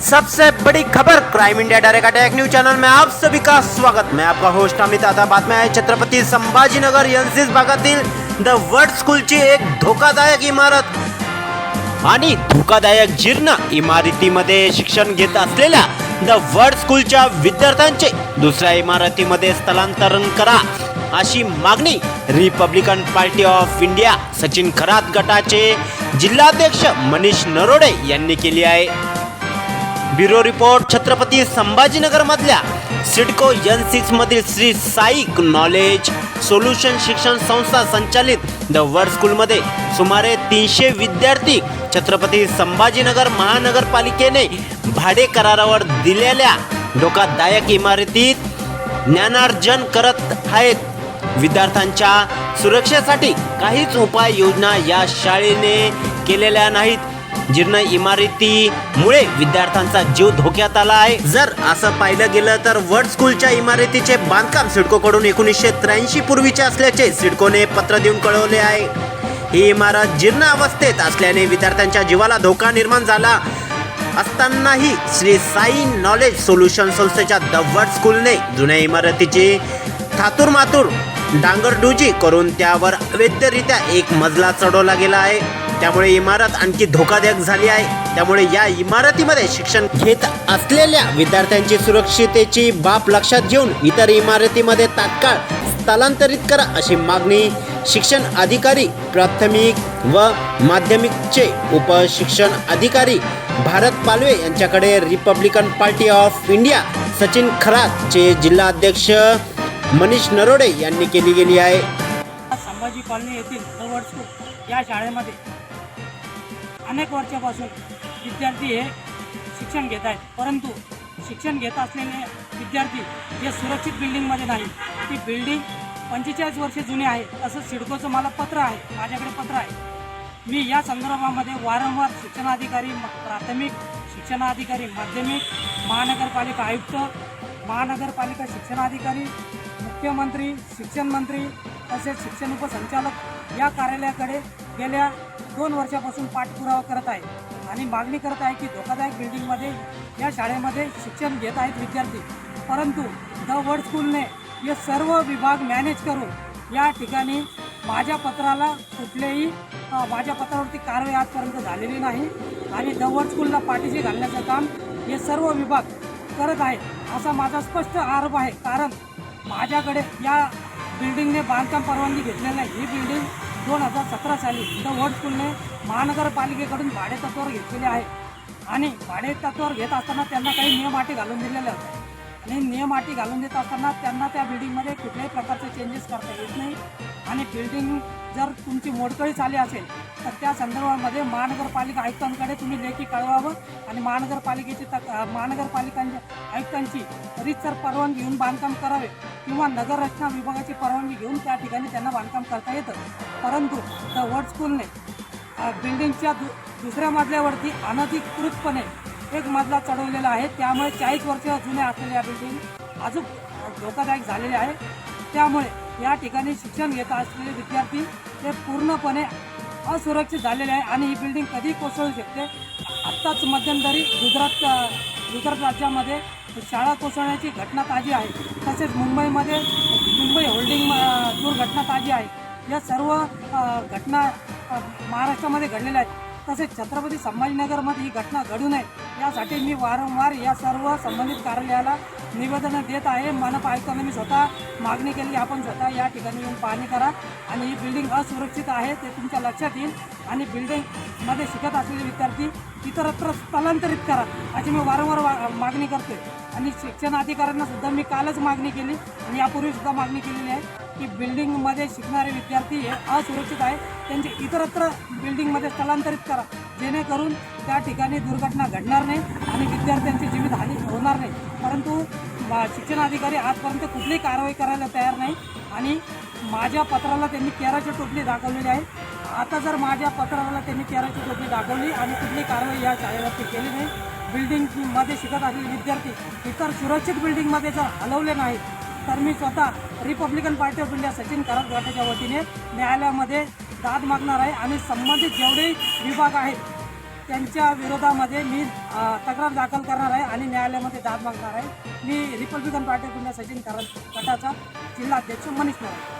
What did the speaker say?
सबसे बड़ी खबर crime India direct attack news channel में आप सभी का स्वागत। मैं आपका होस्ट अमित आता बातम्या आहे छत्रपती संभाजीनगर एनसीस भागातील द वर्ड स्कूलची एक धोकादायक इमारत। आणि धोकादायक जीर्ण इमारतीमध्ये शिक्षण घेत असलेल्या द वर्ड स्कूलच्या विद्यार्थ्यांचे दुसऱ्या इमारतीमध्ये स्थलांतरण करा अशी मागणी Republican Party of India Sachin Kharat गटाचे जिल्हाध्यक्ष मनीष नरोडे यांनी केली आहे. ब्युरो रिपोर्ट छत्रपती संभाजीनगर मधल्या सिडको एन सिक्स मधील श्री साई नॉलेज सोल्युशन शिक्षण संस्था संचालित द वर्ड स्कूलमध्ये सुमारे तीनशे विद्यार्थी छत्रपती संभाजीनगर महानगरपालिकेने भाडे करारावर दिलेल्या धोकादायक इमारतीत ज्ञानार्जन करत आहेत. विद्यार्थ्यांच्या सुरक्षेसाठी काहीच उपाययोजना या शाळेने केलेल्या नाहीत. जीर्ण इमारतीमुळे विद्यार्थ्यांचा जीव धोक्यात आला आहे. जर असं पाहिलं गेलं तर वर्ड स्कूलच्या इमारतीचे बांधकाम सिडकोकडून एकोणीसशे त्र्याऐंशी पूर्वीचे असल्याचे सिडकोने पत्र देऊन कळवले आहे. ही इमारत जीर्ण अवस्थेत असल्याने विद्यार्थ्यांच्या जीवाला धोका निर्माण झाला असतानाही श्री साई नॉलेज सोल्युशन संस्थेच्या द वर्ड स्कूलने जुन्या इमारतीची थातूर मातूर डांगरडुजी करून त्यावर अवैधरित्या एक मजला चढवला गेला आहे. त्यामुळे इमारत आणखी धोकादायक झाली आहे. त्यामुळे या इमारतीमध्ये शिक्षण घेत असलेल्या विद्यार्थ्यांची सुरक्षितेची बाब लक्षात घेऊन इतर इमारतीमध्ये तात्काळ स्थलांतरित करा अशी मागणी शिक्षण अधिकारी प्राथमिक व माध्यमिकचे उपशिक्षण अधिकारी भारत पालवे यांच्याकडे Republican Party of India Sachin खरातचे जिल्हाध्यक्ष मनीष नरोडे यांनी केली गेली आहे. संभाजी कॉलनी येथील या शाळेमध्ये अनेक वर्षापासून विद्यार्थी हे शिक्षण घेत आहेत. परंतु शिक्षण घेत असलेले विद्यार्थी हे सुरक्षित बिल्डिंगमध्ये नाही. ती बिल्डिंग पंचेचाळीस वर्षे जुनी आहे असं सिडकोचं मला पत्र आहे माझ्याकडे पत्र आहे. मी या संदर्भामध्ये वारंवार शिक्षणाधिकारी प्राथमिक शिक्षणाधिकारी माध्यमिक महानगरपालिका आयुक्त महानगरपालिका शिक्षणाधिकारी मुख्यमंत्री शिक्षण मंत्री तसेच शिक्षण उपसंचालक या कार्यालयाकडे गेल्या दोन वर्षापासून पाठपुरावा करत आहे आणि मागणी करत आहे की धोकादायक बिल्डिंगमध्ये या शाळेमध्ये शिक्षण घेत आहेत विद्यार्थी. परंतु द वर्ड स्कूलने हे सर्व विभाग मॅनेज करून या ठिकाणी माझ्या पत्राला कुठलेही माझ्या पत्रावरती कारवाई आजपर्यंत झालेली नाही आणि द वर्ड स्कूलला पाठीशी घालण्याचं काम हे सर्व विभाग करत आहे असा माझा स्पष्ट आरोप आहे. कारण माझ्याकडे या बिल्डिंगने बांधकाम परवानगी घेतलेली नाही. ही बिल्डिंग दोन हजार सतरा साली द वर्ड स्कूलने महानगरपालिकेकडून भाडे तत्वावर घेतलेली आहे. आणि भाडे तत्वावर घेत असताना त्यांना काही नियम अटी घालून दिलेल्या होत्या आणि नियम अटी घालून देत असताना त्यांना त्या बिल्डिंगमध्ये कुठल्याही प्रकारचे चेंजेस करता येत नाही. आणि बिल्डिंग जर तुमची मोडकळी झाली असेल तर त्या संदर्भामध्ये महानगरपालिका आयुक्तांकडे तुम्ही लेखी कळवावं आणि महानगरपालिकेची तक महानगरपालिकांच्या आयुक्तांची रीतसर परवानगी घेऊन बांधकाम करावे किंवा नगररचना विभागाची परवानगी घेऊन त्या ठिकाणी त्यांना बांधकाम करता येतं. परंतु द वर्ड स्कूलने बिल्डिंगच्या दु दुसऱ्या मजल्यावरती अनधिकृतपणे एक मजला चढवलेला आहे. त्यामुळे चाळीस वर्ष जुने असलेल्या बिल्डिंग अजून धोकादायक झालेले आहे. त्यामुळे या ठिकाणी शिक्षण घेत असलेले विद्यार्थी हे पूर्णपणे असुरक्षित झालेले आहे आणि ही बिल्डिंग कधी कोसळू शकते. आत्ताच मध्यंतरी गुजरात गुजरात राज्यामध्ये शाळा कोसळण्याची घटना ताजी आहे. तसेच मुंबईमध्ये मुंबई होल्डिंग दुर्घटना ताजी आहे. या सर्व घटना महाराष्ट्रामध्ये घडलेल्या आहेत. तसेच छत्रपती संभाजीनगरमध्ये ही घटना घडू नये यासाठी मी वारंवार या सर्व संबंधित कार्यालयाला निवेदनं देत आहे. मनपा आयुक्तांना मी स्वतः मागणी केली आपण स्वतः या ठिकाणी येऊन पाहणी करा आणि ही बिल्डिंग असुरक्षित आहे ते तुमच्या लक्षात येईल आणि बिल्डिंगमध्ये शिकत असलेले विद्यार्थी इतरत्र स्थलांतरित करा अशी मी वारंवार वा मागणी करते आणि शिक्षण अधिकाऱ्यांना सुद्धा मी कालच मागणी केली आणि यापूर्वीसुद्धा मागणी केलेली आहे. की बिल्डिंगमध्ये शिकणारे विद्यार्थी हे असुरक्षित आहे त्यांचे इतरत्र बिल्डिंगमध्ये स्थलांतरित करा. जेणेकरून त्या ठिकाणी दुर्घटना घडणार नाही आणि विद्यार्थ्यांची जीवितहानी होणार नाही. परंतु शिक्षणाधिकारी आजपर्यंत कुठलीही कारवाई करायला तयार नाही आणि माझ्या पत्राला त्यांनी केराची टोपली दाखवलेली आहे. आता जर माझ्या पत्राला त्यांनी केराची टोपली दाखवली आणि कुठली कारवाई या शाळेवरती केली नाही बिल्डिंगमध्ये शिकत असलेले विद्यार्थी इतर सुरक्षित बिल्डिंगमध्ये जर हलवले नाहीत तर मी स्वतः Republican Party of India Sachin करत गटाच्या वतीने न्यायालयामध्ये दाद मागणार आहे. आणि संबंधित जेवढे विभाग आहेत त्यांच्या विरोधामध्ये मी तक्रार दाखल करणार आहे आणि न्यायालयामध्ये दाद मागणार आहे. मी Republican Party of India Sachin Kharat गटाचा जिल्हाध्यक्ष मनीष नारायण